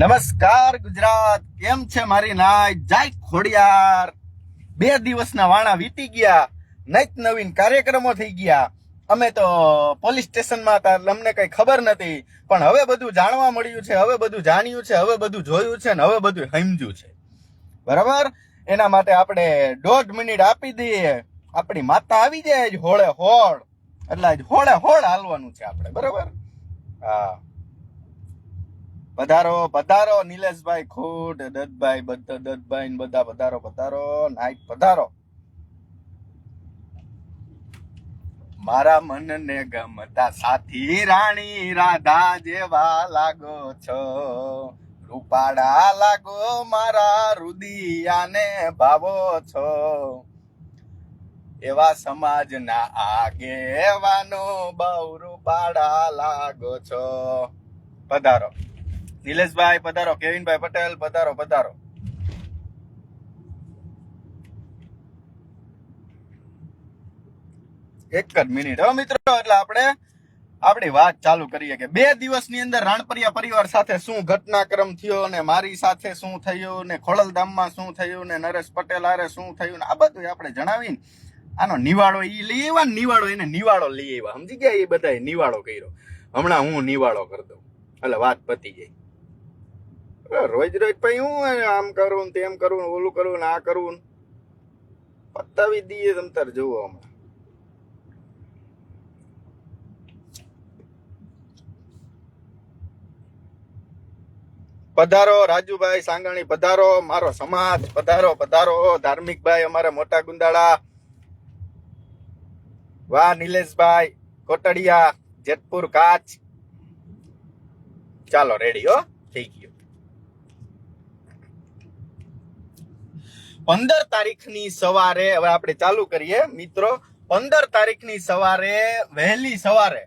નમસ્કાર ગુજરાત, કેમ છે મારી નાય? જાય ખોડિયાર. બે દિવસના વાણા વીતી ગયા, નૈત નવીન કાર્યક્રમો થઈ ગયા. અમે તો પોલીસ સ્ટેશનમાં હતા અમને કઈ ખબર નથી. પણ હવે બધું જાણવા મળ્યું છે, હવે બધું જાણ્યું છે, હવે બધું જોયું છે ને હવે બધું સમજ્યું છે. બરાબર? એના માટે આપણે દોઢ મિનિટ આપી દઈએ. આપણી માતા આવી જાય જ હોળે હોળ. એટલે જ હોળે હોળ હાલવાનું છે આપણે. બરાબર? હા. પધારો પધારો, નિલેશભાઈ ખોટ દત્તભાઈ બધા દત્તભાઈ બધા પધારો પધારો નાઈટ પધારો. મારા મનને ગમતા સાથી રાણી રાધા જેવા લાગો છો. રૂપાડા લાગો મારા રુદિયાને ભાવો છો. એવા સમાજના આગેવાનો બહુ રૂપાડા લાગો છો. પધારો. નિલેશભાઈ પધારો, કેવિનભાઈ પટેલ પધારો પધારો. એક જ મિનિટ. હવે મિત્રો, એટલે આપણે આપણી વાત ચાલુ કરીએ કે બે દિવસની અંદર રાણપરિયા પરિવાર સાથે શું ઘટનાક્રમ થયો ને મારી સાથે શું થયું ને ખોડલધામમાં શું થયું ને નરેશ પટેલ હારે શું થયું ને આ બધું આપણે જણાવીને આનો નિવાડો એ લઈ આવ્યા નિવાડો એને નિવાડો લઈ આવ્યા. સમજી ગયા એ બધા નિવાડો કર્યો? હમણાં હું નિવાડો કરી દઉં. એટલે વાત પતી જાય રોજ રોજ પછી હું આમ કરું તેમ કરું ઓલું કરું ને આ કરું પતાવી દઈએ તમ તાર જુઓ હમણાં પધારો રાજુભાઈ સાંગાણી, પધારો મારો સમાજ, પધારો પધારો. ધાર્મિક ભાઈ અમારા મોટા ગુંદાળા. વાહ નિલેશભાઈ, કોટડિયા, જેતપુર કાચ. ચાલો રેડી હો? થઈ ગયું. પંદર તારીખની સવારે, હવે આપણે ચાલુ કરીએ, મિત્રો. પંદર તારીખની સવારે, વહેલી સવારે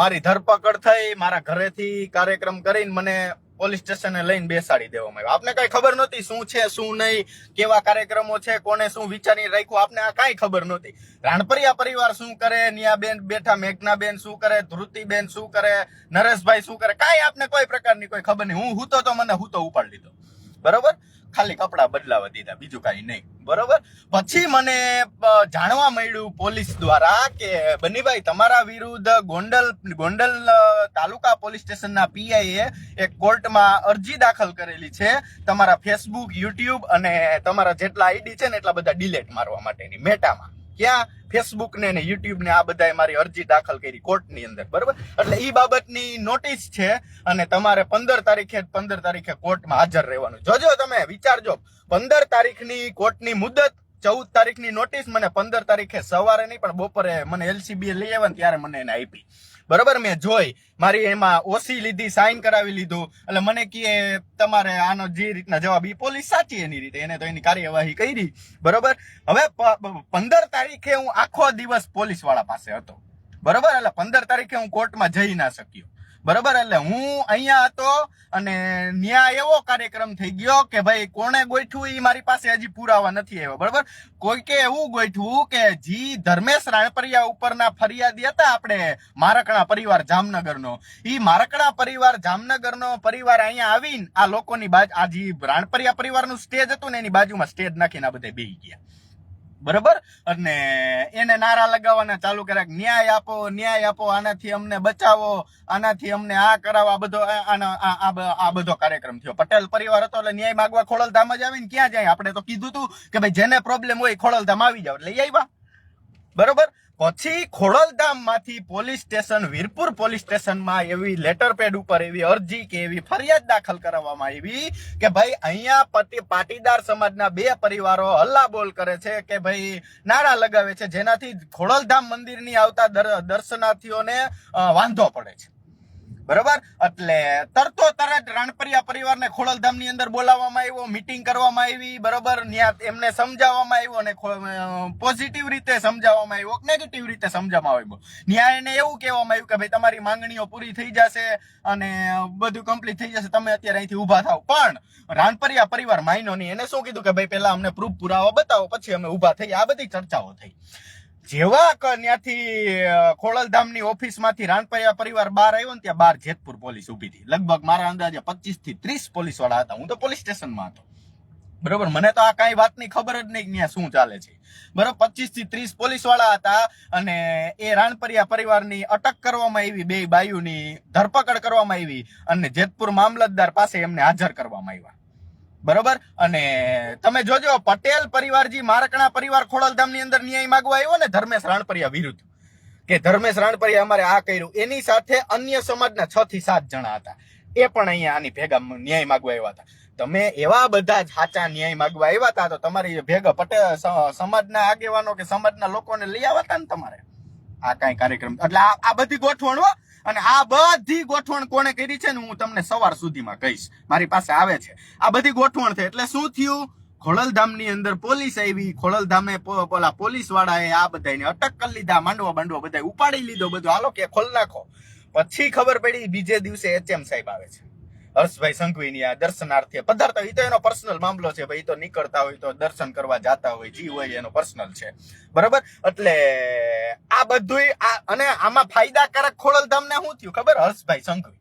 મારી ધરપકડ થઈ, મારા ઘરેથી કાર્યક્રમ કરીને મને પોલીસ સ્ટેશને લઈને બેસાડી દેવામાં આવ્યો. આપને કઈ ખબર નહોતી શું છે, શું નહીં, કેવા કાર્યક્રમો છે, કોને શું વિચારી રાખ્યું? આપને આ કાંઈ ખબર નહોતી. રાણપરિયા પરિવાર શું કરે, નિયાબેન બેઠા, મેઘનાબેન શું કરે ધ્રુતિબેન શું કરે, નરેશભાઈ શું કરે, કાંઈ આપને કોઈ પ્રકારની કોઈ ખબર નહીં. હું હૂતો તો મને હૂતો ઉપાડી લીધો. બરોબર? ખાલી કપડા બદલાવા દીધા, બીજું કાંઈ નહીં. બરોબર? પછી મને જાણવા મળ્યું પોલીસ દ્વારા કે બનીભાઈ, તમારા વિરુદ્ધ ગોંડલ ગોંડલ તાલુકા પોલીસ સ્ટેશનના પીઆઈએ એક કોર્ટમાં અરજી દાખલ કરેલી છે. તમારા ફેસબુક, યુટ્યુબ અને તમારા જેટલા આઈડી છે ને, એટલા બધા ડિલેટ મારવા માટેની મેટામાં. ક્યાં ફેસબુક ને ને યુટ્યુબ ને આ બધાએ મારી અરજી દાખલ કરી કોર્ટની અંદર, બરોબર? એટલે એ બાબતની નોટિસ છે અને તમારે પંદર તારીખે પંદર તારીખે કોર્ટમાં હાજર રહેવાનું. જોજો તમે, વિચારજો. પંદર તારીખની કોર્ટની મુદત, ચૌદ તારીખની નોટિસ મને પંદર તારીખે સવારે નહીં, પણ બપોરે મને એલસીબી લઈ આવ્યા ત્યારે મને એને આપી. બરોબર, મેં જોઈ. મારી એમાં ઓસી લીધી સાઇન કરાવી લીધું. એટલે મને કહે, તમારે આનો જે રીતના જવાબ ઈ પોલીસ સાચી એની રીતે, એને તો એની કાર્યવાહી કરી. બરોબર? હવે પંદર તારીખે હું આખો દિવસ પોલીસવાળા પાસે હતો. બરોબર? એટલે પંદર તારીખે હું કોર્ટમાં જઈ ના શક્યો. બરોબર? એટલે હું અહીંયા હતો અને ન્યાય એવો કાર્યક્રમ થઈ ગયો કે ભાઈ, કોણે ગોઠવું એ મારી પાસે હજી પુરાવા નથી આવ્યો, બરોબર? કોઈકે એવું ગોઠવું કે જી ધર્મેશ રાણપરિયા ઉપરના ફરિયાદી હતા આપણે, મારકણા પરિવાર જામનગરનો. એ મારકણા પરિવાર જામનગરનો પરિવાર અહીંયા આવીને આ લોકોની બાજુ, આ જે રાણપરિયા પરિવારનું સ્ટેજ હતું ને એની બાજુમાં સ્ટેજ નાખીને આ બધા બેહી ગયા. બરોબર? અને એને નારા લગાવવાના ચાલુ કર્યા ન્યાય આપો ન્યાય આપો, આનાથી અમને બચાવો, આનાથી અમને આ કરાવો, આ બધો, આ- બધો કાર્યક્રમ થયો. પટેલ પરિવાર હતો એટલે ન્યાય માગવા ખોડલધામ જ આવીને ક્યાં જાય? આપણે તો કીધું તું કે ભાઈ જેને પ્રોબ્લેમ હોય એ ખોડલધામ આવી જાવ. એટલે ઈ આવ્યા. બરોબર? પછી ખોડલધામમાંથી પોલીસ સ્ટેશન, વીરપુર પોલીસ સ્ટેશનમાં એવી લેટર પેડ ઉપર એવી અરજી કે એવી ફરિયાદ દાખલ કરવામાં આવી કે ભાઈ અહીંયા પતિ, પાટીદાર સમાજના બે પરિવારો હલ્લા બોલ કરે છે કે ભાઈ નાણાં લગાવે છે, જેનાથી ખોડલધામ મંદિરની આવતા દર્શનાર્થીઓને વાંધો પડે છે. બરોબર? એટલે તરતો તરત રાણપરિયા પરિવારને ખોડલધામની અંદર બોલાવવામાં આવ્યો મીટિંગ કરવામાં આવી, બરોબર? ત્યાં એમને સમજાવવામાં આવ્યો અને પોઝિટિવ રીતે સમજાવવામાં આવ્યો નેગેટિવ રીતે સમજાવવામાં આવ્યો. ન્યાય એને એવું કહેવામાં આવ્યું કે ભાઈ, તમારી માંગણીઓ પૂરી થઈ જશે અને બધું કમ્પ્લીટ થઈ જશે, તમે અત્યારે અહીંથી ઊભા થાવ. પણ રાણપરિયા પરિવાર માઇનો નહીં. એને શું કીધું કે ભાઈ, પહેલા અમને પ્રૂફ પુરાવા બતાવો, પછી અમે ઊભા થઈ આ બધી ચર્ચાઓ થઈ. જેવા ત્યાંથી ખોડલધામની ઓફિસમાંથી રાણપરિયા પરિવાર બહાર આવ્યો ને ત્યાં બહાર જેતપુર પોલીસ ઊભી હતી. લગભગ મારા અંદાજે પચીસથી ત્રીસ પોલીસવાળા હતા. હું તો પોલીસ સ્ટેશનમાં હતો. બરોબર? મને તો આ કાંઈ વાતની ખબર જ નહીં ત્યાં શું ચાલે છે. બરોબર? પચીસથી ત્રીસ પોલીસવાળા હતા અને એ રાણપરિયા પરિવારની અટક કરવામાં આવી, બે બાયુની ધરપકડ કરવામાં આવી અને જેતપુર મામલતદાર પાસે એમને હાજર કરવામાં આવ્યા. બરોબર? અને તમે જોજો, પટેલ પરિવારજી મારકણા પરિવાર ખોડલધામની અંદર ન્યાય માગવા આવ્યો ને ધર્મેશ રાણપરિયા વિરુદ્ધ. કે ધર્મેશ રાણપરિયા અમારે આ કર્યું. એની સાથે અન્ય સમાજના છ થી સાત જણા હતા. એ પણ અહીંયા આની ભેગા ન્યાય માગવા આવ્યા હતા. તમે એવા બધા જ સાચા ન્યાય માગવા આવ્યા હતા તો તમારી ભેગા પટેલ સમાજના આગેવાનો કે સમાજના લોકોને લઈ આવ્યા હતા ને તમારે? આ કાંઈ કાર્યક્રમ. એટલે આ બધી ગોઠવણ અને આ બધી ગોઠવણ કોણે કરી છે ને હું તમને સવાર સુધીમાં કહીશ. મારી પાસે આવે છે. આ બધી ગોઠવણ છે. એટલે શું થયું? ખોડલધામની અંદર પોલીસ આવી. ખોડલધામે પેલા પોલીસ વાળાએ આ બધાને અટક કરી લીધા. માંડવા બાંડવા બધા ઉપાડી લીધો. બધું હાલો કે ખોલ નાખો. પછી ખબર પડી બીજે દિવસે એચએમ સાહેબ આવે છે. હર્ષભાઈ સંઘવીની આ દર્શનાર્થે પધારતા હોય તો એનો પર્સનલ મામલો છે. ભાઈ તો નીકળતા હોય, તો દર્શન કરવા જાતા હોય, જી હોય, એનો પર્સનલ છે. બરાબર? એટલે આ બધુંય આ, અને આમાં ફાયદાકારક ખોડલધામને શું થયું ખબર? હર્ષભાઈ સંઘવી.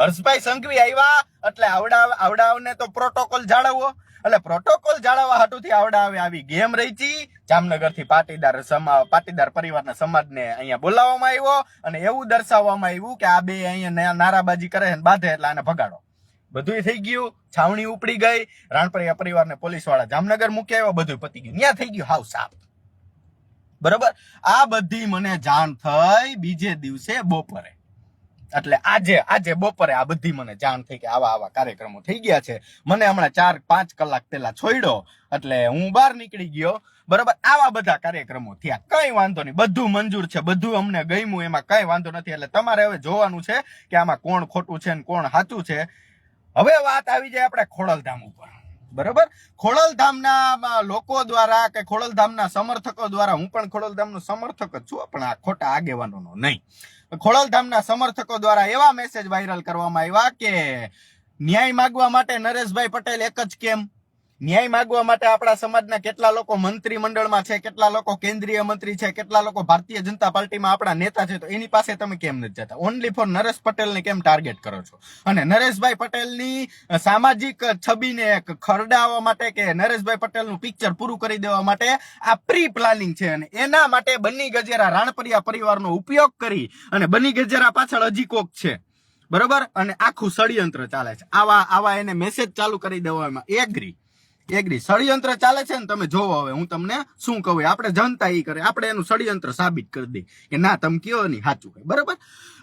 હર્ષભાઈ સંઘવી આવ્યા, એટલે આવડાવ, આવડાવને તો પ્રોટોકોલ જાળવવો. એટલે પ્રોટોકોલ જાળવવા હાટુથી આવડાવે આવી ગેમ રહીતી જામનગરથી પાટીદાર સમા, પાટીદાર પરિવારના સમાજને અહીંયા બોલાવવામાં આવ્યો અને એવું દર્શાવવામાં આવ્યું કે આ બે અહીંયા નારાબાજી કરે બાંધે એટલે આને ભગાડો. બધુંય થઈ ગયું, છાવણી ઉપડી ગઈ, રાણપરિયા પરિવારને પોલીસવાળા જામનગર મૂકી એવા બધું પતી ગયું. ત્યાં થઈ ગયું, હાવ સાફ. બરોબર? આ બધી મને જાણ થઈ બીજે દિવસે બપોરે. એટલે આજે આજે બપોરે આ બધી મને જાણ થઈ કે આવા આવા કાર્યક્રમો થઈ ગયા છે. મને હમણાં ચાર, પાંચ કલાક પહેલા છોડ્યો એટલે હું બહાર નીકળી ગયો. બરોબર? આવા બધા કાર્યક્રમો થયા. કઈ વાંધો નહીં. બધું મંજૂર છે. બધું અમને ગમ્યું. એમાં કઈ વાંધો નથી. એટલે તમારે હવે જોવાનું છે કે આમાં કોણ ખોટું છે ને કોણ સાચું છે. હવે વાત આવી જાય આપણે ખોડલધામ ઉપર. બરોબર? ખોડલધામના લોકો દ્વારા કે ખોડલધામના સમર્થકો દ્વારા, હું પણ ખોડલધામનો સમર્થક જ છું, પણ આ ખોટા આગેવાનોનો નહીં. ખોડલધામના સમર્થકો દ્વારા એવા મેસેજ વાયરલ કરવામાં આવ્યા કે ન્યાય માગવા માટે નરેશભાઈ પટેલ એક જ કેમ? ન્યાય માગવા માટે આપણા સમાજના કેટલા લોકો મંત્રી મંડળમાં છે, કેટલા લોકો કેન્દ્રીય મંત્રી છે, કેટલા લોકો ભારતીય જનતા પાર્ટીમાં આપણા નેતા છે, તો એની પાસે તમે કેમ નથી જતા? ઓનલી ફોર નરેશ પટેલને કેમ ટાર્ગેટ કરો છો? અને નરેશભાઈ પટેલની સામાજિક છબીને ખરડાવવા માટે કે નરેશભાઈ પટેલનું પિક્ચર પૂરું કરી દેવા માટે આ પ્રી પ્લાનિંગ છે અને એના માટે બની ગજેરા રાણપરિયા પરિવારનો ઉપયોગ કરી અને બની ગજેરા પાછળ હજી કોક છે. બરોબર? અને આખું ષડયંત્ર ચાલે છે. આવા આવા એને મેસેજ ચાલુ કરી દેવામાં. એગ્રી એગ્રી ષડયંત્ર ચાલે છે ને તમે જોવો હવે, હું તમને શું કહું? આપણે જનતા એ કરે. આપણે એનું ષડયંત્ર સાબિત કરી દઈએ. કે ના, તમે કયો નહીં સાચું કઈ બરાબર?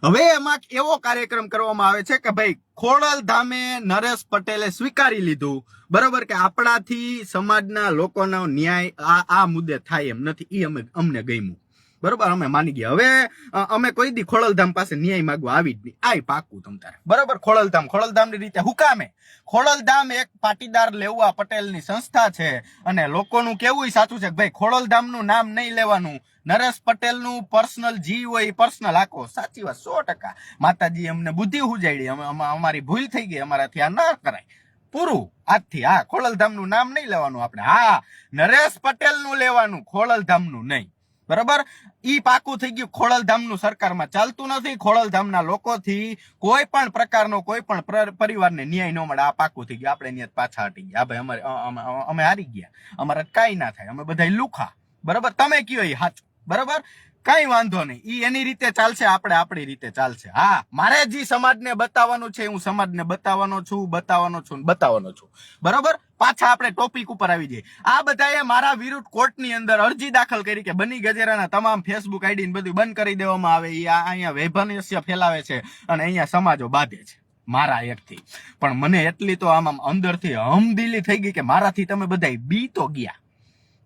હવે એમાં એવો કાર્યક્રમ કરવામાં આવે છે કે ભાઈ, ખોડલ ધામે નરેશ પટેલે સ્વીકારી લીધું. બરાબર? કે આપણાથી સમાજના લોકોનો ન્યાય આ આ મુદ્દે થાય એમ નથી. એ અમે અમને ગમ્યું. બરોબર, અમે માની ગયા. હવે અમે કોઈ દી ખોડલધામ પાસે ન્યાય માગવા આવી જ નહીં. આય પાકું તમ તારે. બરોબર, ખોડલધામ. ખોડલધામની રીતે હુકામે ખોડલધામ એક પાટીદાર લેવા પટેલની સંસ્થા છે અને લોકોનું કેવું સાચું છે કે ભાઈ, ખોડલધામનું નામ નહીં લેવાનું. નરેશ પટેલનું પર્સનલ જી હોય પર્સનલ આખો. સાચી વાત, સો ટકા. માતાજી અમને બુદ્ધિ અમે- અમારી ભૂલ થઈ ગઈ. અમારાથી આ ન કરાય. પૂરું. આજથી હા ખોડલધામનું નામ નહીં લેવાનું આપણે. હા, નરેશ પટેલનું લેવાનું, ખોડલધામનું નહીં. બરાબર? ઈ પાકું થઈ ગયું ખોડલધામનું સરકારમાં. ચાલતું નથી. ખોડલધામના લોકોથી કોઈ પણ પ્રકારનો કોઈ પણ પર- પરિવારને ન્યાય ન મળે. આ પાકું થઈ ગયું. આપણે અહીંયા પાછા હટી ગયા. ભાઈ અમારે અમે અમે હારી ગયા. અમારે કાંઈ ના થાય. અમે બધા લુખા. બરાબર? તમે કયો એ સાચું બરાબર? કઈ વાંધો નહીં. ઈ એની રીતે ચાલશે, આપણે આપણી રીતે ચાલશે. હા, મારે જે સમાજને બતાવવાનું છે, હું સમાજને બતાવવાનો છું બતાવવાનો છું બતાવવાનો છું. બરાબર? પાછા આપણે ટોપિક ઉપર આવી જઈએ. આ બધાએ મારા વિરુદ્ધ કોર્ટની અંદર અરજી દાખલ કરી કે બની ગજેરાના તમામ ફેસબુક આઈડી બધું બંધ કરી દેવામાં આવે. એ અહીંયા વૈભનસ્ય ફેલાવે છે અને અહીંયા સમાજો બાંધે છે. મારા એકથી પણ મને એટલી તો આમ અંદરથી હમદિલી થઈ ગઈ કે મારાથી તમે બધા બી તો ગયા.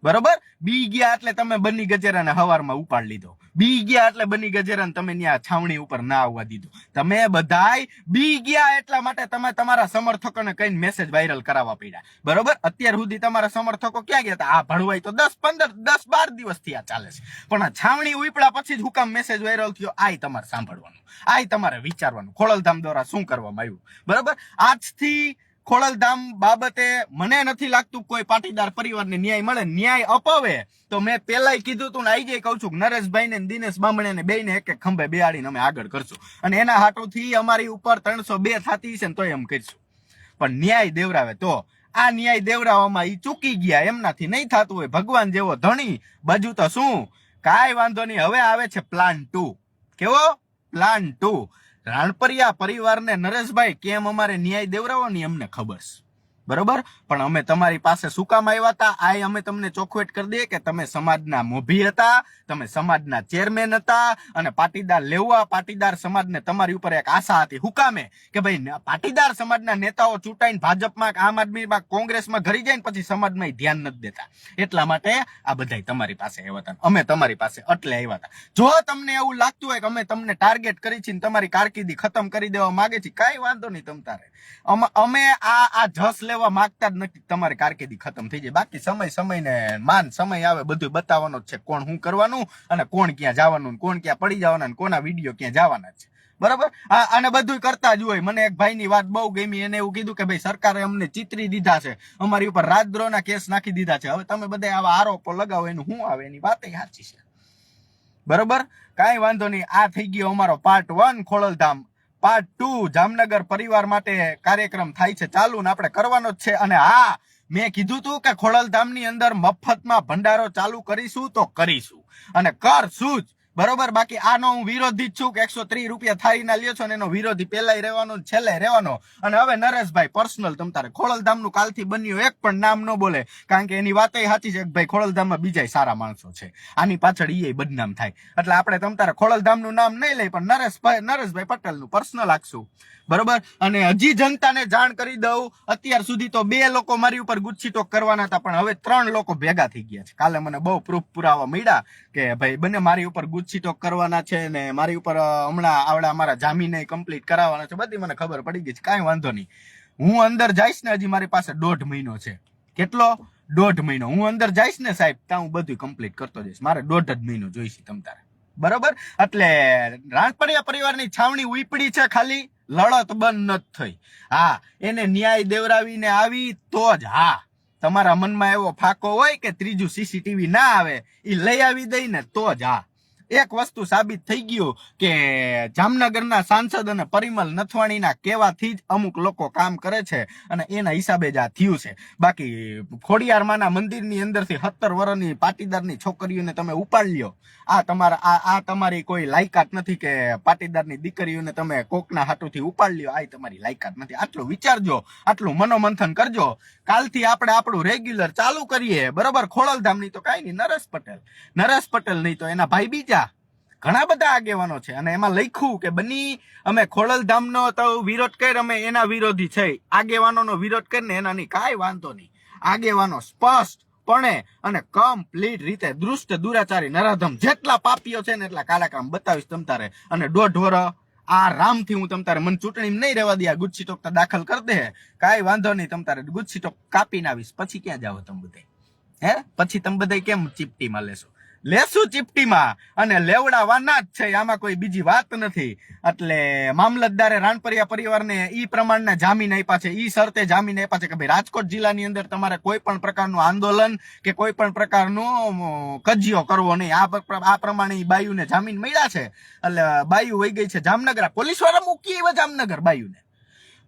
બરોબર? બી ગયા એટલે તમે બની ગજેરાને હવારમાં ઉપાડ લીધો. બી ગયા એટલે બની ગજેરાને તમે ત્યાં છાવણી ઉપર ના આવવા દીધો. તમે બધાય બી ગયા એટલા માટે તમે તમારા સમર્થકોને કઈ મેસેજ વાયરલ કરાવવા પડ્યા. બરોબર? અત્યાર સુધી તમારા સમર્થકો ક્યાં ગયા હતા? આ ભણવાય તો દસ, પંદર, દસ, બાર દિવસથી આ ચાલે છે. પણ આ છાવણી ઉપડા પછી જ હુકામ મેસેજ વાયરલ થયો. આય તમારે સાંભળવાનું. આય તમારે વિચારવાનું. ખોડલધામ દ્વારા શું કરવામાં આવ્યું? બરોબર? આજથી ખોડલધામ બાબતે મને નથી લાગતું કોઈ પાટીદાર પરિવારને ન્યાય મળે, ન્યાય અપાવે. તો મેં પેલાય કીધું તું આઈ જઈ કહું છું નરેશભાઈ ને દિનેશ બામણે ને બેને એક એક ખંભે બેહાડીને અમે આગળ કરશું. અને એના હાટુથી અમારી ઉપર ત્રણસો બે થતી છે ને તો એમ કરીશું. પણ ન્યાય દેવરાવે. તો આ ન્યાય દેવરાવામાં ઈ ચૂકી ગયા એમનાથી નહીં થતું હોય. ભગવાન જેવો ધણી, બાજુ તો શું? કાંઈ વાંધો નહીં. હવે આવે છે પ્લાન ટુ કેવો? પ્લાન ટુ રાણપરિયા પરિવારને નરેશભાઈ કેમ અમારે ન્યાય દેવરાવવાની અમને ખબર છે? બરોબર? પણ અમે તમારી પાસે શું કામ આવ્યા હતા? આ અમે તમને ચોખવેટ કરી દઈએ કે તમે સમાજના મોભી હતા, તમે સમાજના ચેરમેન હતા અને પાટીદાર લેવા, પાટીદાર સમાજને તમારી ઉપર એક આશા હતી. હુકામે કે ભાઈ પાટીદાર સમાજના નેતાઓ ચૂંટાઈને ભાજપમાં, આમ આદમીમાં, કોંગ્રેસમાં ઘરી જાય ને પછી સમાજમાં ધ્યાન નથી દેતા. એટલા માટે આ બધાય તમારી પાસે આવ્યા હતા. અમે તમારી પાસે એટલે આવ્યા હતા. જો તમને એવું લાગતું હોય કે અમે તમને ટાર્ગેટ કરી છે ને તમારી કારકિર્દી ખતમ કરી દેવા માંગે છે કાંઈ વાંધો નહીં તમ તારે. અમે આ આ જસ લેવા માંગતા જ નથી. તમારી કારકિર્દી ખતમ થઈ જાય. બાકી સમય સમય માન સમય આવે બધું બતાવવાનો જ છે. કોણ શું કરવાનું અને કોણ ક્યાં જવાનું કોણ ક્યાં પડી જવાના કોના વીડિયો ક્યાં જવાના છે. બરાબર? અને બધું કરતા જ હોય. મને એક ભાઈની વાત બહુ ગમી. એને એવું કીધું કે ભાઈ, સરકારે અમને ચિતરી દીધા છે. અમારી ઉપર રાજદ્રોહના કેસ નાખી દીધા છે. હવે તમે બધા આવા આરોપો લગાવો. એનું શું આવે? એની વાત સાચી છે. બરોબર? કાંઈ વાંધો નહીં. આ થઈ ગયો અમારો part one Khodaldham. Part two Jamnagar પરિવાર માટે કાર્યક્રમ થાય છે. ચાલુ ને આપણે કરવાનો જ છે. અને હા, મેં કીધું તું કે ખોડલધામની અંદર મફતમાં ભંડારો ચાલુ કરીશું તો કરીશું. અને કરશું જ. બરોબર, બાકી આનો હું વિરોધી જ છું કે એકસો ત્રીસ રૂપિયા થાળીના લ્યો છો ને એનો વિરોધી પેલાય રહેવાનો છેલ્લે રહેવાનો. અને હવે નરેશભાઈ પર્સનલ તમ તારે ખોડલધામનું કાલથી બન્યું એક પણ નામ ન બોલે, કારણ કે એની વાત સાચી છે કે ભાઈ ખોડલધામમાં બીજા સારા માણસો છે. આની પાછળ એ બદનામ થાય. એટલે આપણે તમ તારે ખોડલધામનું નામ નહીં લઈ, પણ નરેશભાઈ નરેશભાઈ પટેલનું પર્સનલ રાખશું બરોબર? અને હજી જનતાને જાણ કરી દઉં, અત્યાર સુધી તો બે લોકો મારી ઉપર ગુચ્છી ટોક કરવાના હતા, પણ હવે ત્રણ લોકો ભેગા થઈ ગયા છે. કાલે મને બહુ પ્રૂફ પુરાવા મળ્યા કે ભાઈ, બંને મારી ઉપર ગુચ્છી ટોક કરવાના છે ને મારી ઉપર હમણાં આવડા અમારા જામીને કમ્પ્લીટ કરાવવાના છે. બધી મને ખબર પડી ગઈ છે. કાંઈ વાંધો નહીં. હું અંદર જઈશ ને હજી મારી પાસે દોઢ મહિનો છે. કેટલો? દોઢ મહિનો. હું અંદર જઈશ ને સાહેબ, ત્યાં હું બધું કમ્પ્લીટ કરતો જઈશ. મારે દોઢ જ મહિનો જોઈશે તમ તારે. બરોબર? એટલે રાણપડિયા પરિવારની છાવણી ઉપડી છે ખાલી. લડત બંધ નથી થઈ. હા, એને ન્યાય દેવરાવીને આવી તો જ, હા. તમારા મનમાં એવો ફાકો હોય કે ત્રીજું સીસીટીવી ના આવે એ લઈ આવી દઈ ને તો જ, હા. એક વસ્તુ સાબિત થઈ ગયું કે જામનગરના સાંસદ અને પરિમલ નથવાણીના કહેવાથી જ અમુક લોકો કામ કરે છે અને એના હિસાબે જ આ થયું છે. બાકી ખોડિયારમાના મંદિરની અંદરથી સત્તર વર્ષની પાટીદારની છોકરીઓને તમે ઉપાડ લ્યો આ તમારા આ આ તમારી કોઈ લાયકાત નથી કે પાટીદારની દીકરીઓને તમે કોકના હાટુથી ઉપાડ લ્યો. આ તમારી લાયકાત નથી. આટલું વિચારજો, આટલું મનોમંથન કરજો. કાલથી આપણે આપણું રેગ્યુલર ચાલુ કરીએ. બરોબર? ખોડલધામની તો કાંઈ નહીં. નરેશ પટેલ. નરેશ પટેલ નહીં તો એના ભાઈ બીજા. ઘણા બધા આગેવાનો છે. અને એમાં લખ્યું કે બની, અમે ખોડલધામનો તો વિરોધ કરી, અમે એના વિરોધી છે. આગેવાનોનો વિરોધ કરીને એનાની કાંઈ વાંધો નહીં. આગેવાનો સ્પષ્ટ પણે અને કમ્પ્લીટ રીતે દૃષ્ટ, દુરાચારી, નરાધમ જેટલા પાપીઓ છે ને એટલા કાળા કામ બતાવીશ તમ તારે. અને દોઢ આ રામથી હું તમ તારે મને ચૂંટણી નહીં રહેવા દે, આ ગુચ્છી ટોક દાખલ કરી દે. કાંઈ વાંધો નહીં, તમ તારે ગુચ્છી ટોક કાપીને આવીશ. પછી ક્યાં જાવ તમે બધે હે? પછી તમે બધા કેમ ચીપટીમાં લેશો લેશું ચીપટીમાં અને લેવડાવાના જ છે, આમાં કોઈ બીજી વાત નથી. એટલે મામલતદારે રાણપરિયા પરિવારને ઈ પ્રમાણના જામીન આપ્યા છે, ઈ શરતે જામીન આપ્યા છે કે ભાઈ રાજકોટ જિલ્લાની અંદર તમારે કોઈ પણ પ્રકારનું આંદોલન કે કોઈ પણ પ્રકારનો કજિયો કરવો નહીં. આ આ પ્રમાણે બાયુને જામીન મળ્યા છે. એટલે બાયુ વહી ગઈ છે જામનગર. પોલીસવાળા મૂકી એવા જામનગર બાયુને.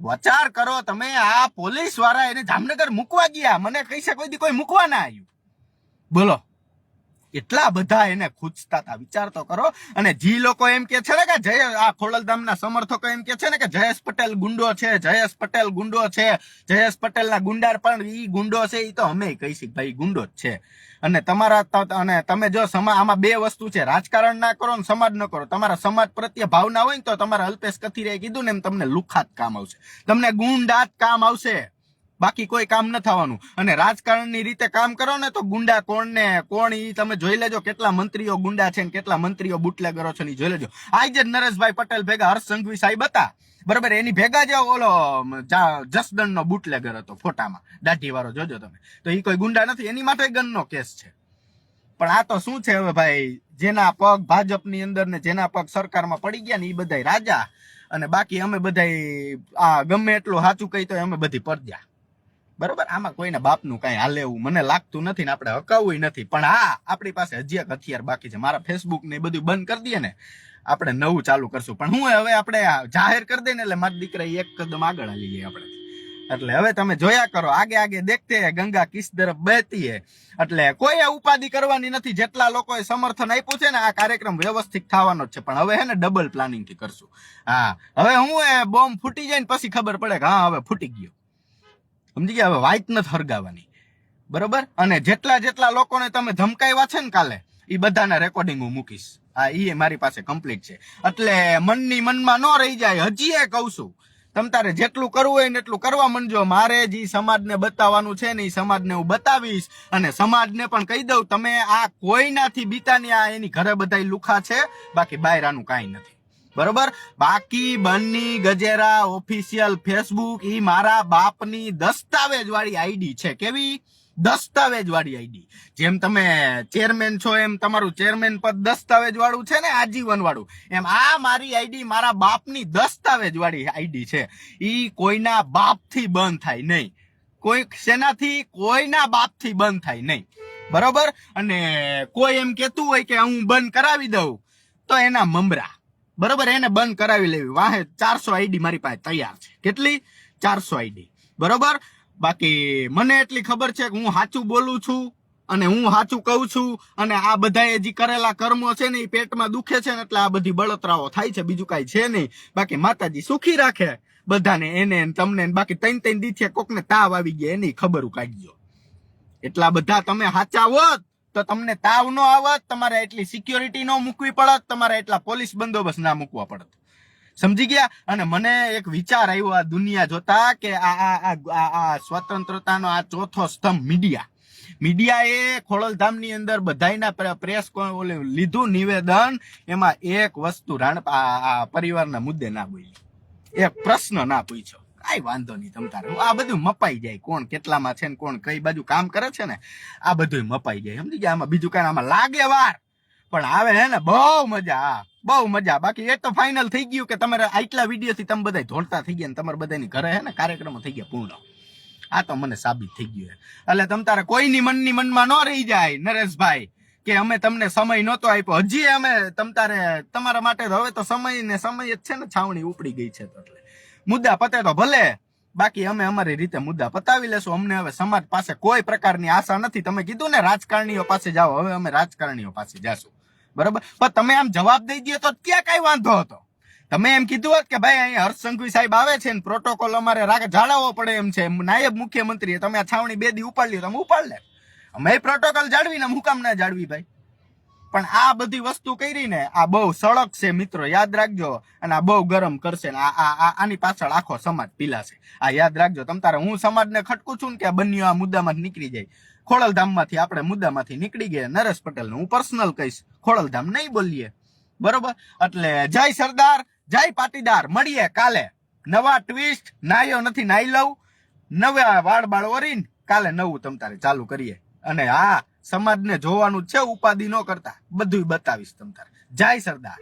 વચાર કરો તમે, આ પોલીસવાળા એને જામનગર મૂકવા ગયા. મને કહી છે કોઈ દી કોઈ મૂકવા ના આવ્યું. બોલો. એટલા બધા એને ખૂંચતા હતા. વિચાર તો કરો. અને જી લોકો એમ કે છે ને કે જય આ ખોડલધામના સમર્થકો એમ કે છે ને કે જયેશ પટેલ ગુંડો છે, જયેશ પટેલ ગુંડો છે, જયેશ પટેલના ગુંડાર પણ ઈ ગુંડો છે, ઈ તો અમે કહીશું ભાઈ ગુંડો જ છે. અને તમારા અને તમે જો સમા, આમાં બે વસ્તુ છે. રાજકારણ ના કરો ને સમાજ ન કરો. તમારા સમાજ પ્રત્યે ભાવના હોય ને તો તમારા અલ્પેશ કથિરે કીધું ને એમ તમને લુખાત કામ આવશે. તમને ગુંડાત કામ આવશે. બાકી કોઈ કામ ન થવાનું. અને રાજકારણની રીતે કામ કરો ને તો ગુંડા કોણ ને કોણ ઈ તમે જોઈ લેજો કેટલા મંત્રીઓ ગુંડા છે ને કેટલા મંત્રીઓ બુટલેગરો છે ને જોઈ લેજો. આજ જ નરેશભાઈ પટેલ ભેગા હર્ષ સંઘવી સાહેબ હતા. બરાબર, એની ભેગા જે ઓલો જસદણ નો બુટલેગર હતો ફોટામાં. દાઢી વાળો જોજો તમે. તો એ કોઈ ગુંડા નથી, એની માટે ગનનો કેસ છે. પણ આ તો શું છે હવે ભાઈ? જેના પગ ભાજપની અંદર ને જેના પગ સરકારમાં પડી ગયા ને એ બધા રાજા. અને બાકી અમે બધા આ ગમે એટલું સાચું કહી તો અમે બધી પડ્યા બરોબર? આમાં કોઈને બાપનું કઈ હાલે એવું મને લાગતું નથી ને આપણે હકાવવું નથી. પણ હા, આપણી પાસે હજી એક હથિયાર બાકી છે. મારા ફેસબુક ને બધું બંધ કરી દઈએ ને, આપણે નવું ચાલુ કરશું. પણ હું હવે આપણે જાહેર કરી દઈએ ને એટલે મારા દીકરા એક કદમ આગળ આવી જઈએ આપણે. એટલે હવે તમે જોયા કરો, આગે આગે દેખતે ગંગા કિસ તરફ બહેતી હે. એટલે કોઈ ઉપાધિ કરવાની નથી. જેટલા લોકોએ સમર્થન આપ્યું છે ને, આ કાર્યક્રમ વ્યવસ્થિત થવાનો જ છે. પણ હવે હે ને ડબલ પ્લાનિંગથી કરશું. હા, હવે હું એ બોમ્બ ફૂટી જાય ને પછી ખબર પડે કે હા, હવે ફૂટી ગયો. સમજી ગયા? હવે વાઇટ નથી હરગાવાની. બરોબર? અને જેટલા જેટલા લોકોને તમે ધમકાવ્યા છે ને કાલે એ બધાના રેકોર્ડિંગ હું મૂકીશ. હા એ મારી પાસે કમ્પ્લીટ છે. એટલે મનની મનમાં ન રહી જાય, હજી એ કહું છું. તમ તારે જેટલું કરવું હોય ને એટલું કરવા માંડજો. મારે જે સમાજને બતાવવાનું છે ને એ સમાજને હું બતાવીશ. અને સમાજને પણ કહી દઉં, તમે આ કોઈનાથી બીતાની આ એની ઘરે બધા લુખા છે. બાકી બહાર આનું કાંઈ નથી. બરોબર? બાકી બન્ની, ગજેરા, ઓફિશિયલ ફેસબુક, ઈ મારા બાપની દસ્તાવેજ વાળી આઈડી છે. કેવી? દસ્તાવેજ વાળી આઈડી. જેમ તમે ચેરમેન છો, એમ તમારું ચેરમેન પદ દસ્તાવેજ વાળું છે ને આજીવન વાળું એમ આ મારી આઈડી મારા બાપની દસ્તાવેજ વાળી આઈડી છે. ઈ કોઈના બાપથી બંધ થાય નહીં. કોઈ શેનાથી? કોઈના બાપથી બંધ થાય નહીં. બરોબર? અને કોઈ એમ કેતું હોય કે હું બંધ કરાવી દઉં, તો એના મમરા. બરોબર, એને બંધ કરાવી લેવી. વાહે ચારસો આઈડી મારી પાસે તૈયાર છે. કેટલી? ચારસો આઈડી. બરોબર? બાકી મને એટલી ખબર છે કે હું સાચું બોલું છું અને હું સાચું કહું છું અને આ બધાએ જે કરેલા કર્મો છે ને એ પેટમાં દુખે છે ને એટલે આ બધી બળતરાઓ થાય છે, બીજું કાંઈ છે નહીં. બાકી માતાજી સુખી રાખે બધાને, એને તમને બાકી ત્રણ ત્રણ દીથે કોકને તાવ આવી ગયા એની ખબર કાઢજો. એટલા બધા તમે સાચા હોત. તો તમને તાવ ન આવત, તમારે એટલી સિક્યોરિટી ન મૂકવી પડત, તમારે એટલા પોલીસ બંદોબસ્ત ના મૂકવા પડત. સમજી ગયા? અને મને એક વિચાર આવ્યો આ દુનિયા જોતા કે આ આ સ્વતંત્રતાનો આ ચોથો સ્તંભ મીડિયા. મીડિયાએ ખોડલધામની અંદર બધાયના પ્રેસ લીધું નિવેદન, એમાં એક વસ્તુ રાણ પરિવારના મુદ્દે ના બોલી. એક પ્રશ્ન ના પૂછ્યો કાંઈ વાંધો નહીં તમ તારે. આ બધું મપાઈ જાય. કોણ કેટલામાં છે ને કોણ કઈ બાજુ કામ કરે છે ને, આ બધું મપાઈ જાય. સમજી ગયા? આમાં બીજું કાંઈ આમાં લાગે વાર. પણ આવે હે ને, બહુ મજા બહુ મજા. બાકી એ તો ફાઇનલ થઈ ગયું કે તમારે આટલા વીડિયો થી તમે બધા ધોળતા થઈ ગયા ને તમારે બધાની ઘરે હે ને કાર્યક્રમો થઈ ગયા પૂર્ણ. આ તો મને સાબિત થઈ ગયું. એટલે તમ તારે કોઈની મનની મનમાં ન રહી જાય, નરેશભાઈ, કે અમે તમને સમય નહોતો આપ્યો. હજી અમે તમ તારે, તમારા માટે હવે તો સમય ને સમય જ છે ને, છાવણી ઉપડી ગઈ છે એટલે. મુદ્દા પતે તો ભલે. બાકી અમે અમારી રીતે મુદ્દા પતાવી લેશું. અમને હવે સમાજ પાસે કોઈ પ્રકારની આશા નથી. તમે કીધું ને રાજકારણીઓ પાસે જાઓ. હવે અમે રાજકારણીઓ પાસે જાશું. બરોબર? પણ તમે આમ જવાબ દઈ દો તો ક્યાં કઈ વાંધો હતો? તમે એમ કીધું હોત કે ભાઈ અહીંયા હર્ષ સાહેબ આવે છે ને પ્રોટોકોલ અમારે રાખ જાળવવો પડે એમ છે. નાયબ મુખ્યમંત્રી તમે આ છાવણી બે દી ઉપાડ લ્યો તમે ઉપાડ લે. અમે પ્રોટોકોલ જાળવીને હું કામ ના જાળવી ભાઈ? પણ આ બધી વસ્તુ કરી ને આ બહુ સળક છે મિત્રો, યાદ રાખજો. અને આ બહુ ગરમ કરશે ને આ આની પાછળ આખો સમાજ પીલાશે આ યાદ રાખજો, તમ તારે હું સમાજને ખટકું છું ને કે બંને આ મુદ્દામાં નીકળી જાય. ખોડલધામમાંથી આપણે મુદ્દામાંથી નીકળી ગયા. નરેશ પટેલ હું પર્સનલ કહીશ. ખોડલધામ નહીં બોલીએ. બરોબર? એટલે જય સરદાર, જય પાટીદાર. મળીએ કાલે. નવા ટ્વિસ્ટ નાયો નથી, નાઈ લઉં. નવા વાળ બાળ ઓરીને, કાલે નવું તમ તારે ચાલુ કરીએ. અને હા સમાજને જોવાનું છે ઉપાધિ ન કરતા. બધું બતાવીશ તમ તારે. જય સરદાર.